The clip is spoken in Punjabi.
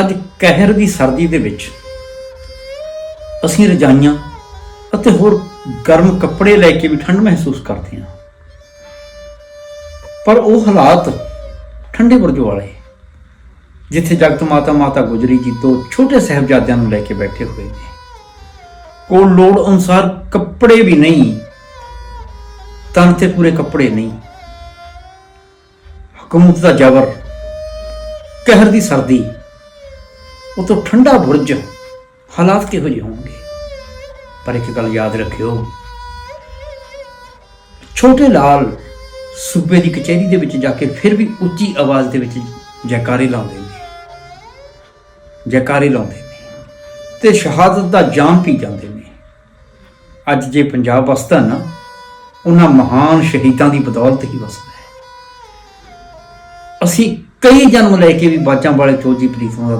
ਅੱਜ ਕਹਿਰ ਦੀ ਸਰਦੀ ਦੇ ਵਿੱਚ ਅਸੀਂ ਰਜਾਈਆਂ ਅਤੇ ਹੋਰ ਗਰਮ ਕੱਪੜੇ ਲੈ ਕੇ ਵੀ ਠੰਡ ਮਹਿਸੂਸ ਕਰਦੇ ਹਾਂ। ਪਰ ਉਹ ਹਾਲਾਤ ਠੰਡੇ ਬੁਰਜ ਵਾਲੇ ਜਿੱਥੇ ਜਗਤ ਮਾਤਾ ਮਾਤਾ ਗੁਜਰੀ ਜੀ ਤੋਂ ਛੋਟੇ ਸਹਿਬਜ਼ਾਦਿਆਂ ਨੂੰ ਲੈ ਕੇ ਬੈਠੇ ਹੋਏ ਨੇ। ਕੋਲ ਲੋੜ ਅਨੁਸਾਰ ਕੱਪੜੇ ਵੀ ਨਹੀਂ, ਤਨ ਤੇ ਪੂਰੇ ਕੱਪੜੇ ਨਹੀਂ। ਹਕੂਮਤ ਦਾ ਜ਼ਬਰ ਕਹਿਰ ਦੀ ਸਰਦੀ ਉਹ ਤੋਂ ਠੰਡਾ ਬੁਰਜ ਹਾਲਾਤ ਕਿਹੋ ਜਿਹੇ ਹੋਣਗੇ? ਪਰ ਇੱਕ ਗੱਲ ਯਾਦ ਰੱਖਿਓ, ਛੋਟੇ ਲਾਲ ਸੂਬੇ ਦੀ ਕਚਹਿਰੀ ਦੇ ਵਿੱਚ ਜਾ ਕੇ ਫਿਰ ਵੀ ਉੱਚੀ ਆਵਾਜ਼ ਦੇ ਵਿੱਚ ਜੈਕਾਰੇ ਲਾਉਂਦੇ ਨੇ। ਜੈਕਾਰੇ ਲਾਉਂਦੇ ਨੇ ਤੇ ਸ਼ਹਾਦਤ ਦਾ ਜਾਮ ਪੀ ਜਾਂਦੇ ਨੇ। ਅੱਜ ਜੇ ਪੰਜਾਬ ਵਸਦਾ ਨਾ, ਉਹਨਾਂ ਮਹਾਨ ਸ਼ਹੀਦਾਂ ਦੀ ਬਦੌਲਤ ਹੀ ਵਸਦਾ ਹੈ। ਅਸੀਂ ਕਈ ਜਨਮ ਲੈ ਕੇ ਵੀ ਬਾਜਾਂ ਵਾਲੇ ਚੋਜੀ ਪ੍ਰੀਤਮਾਂ ਦਾ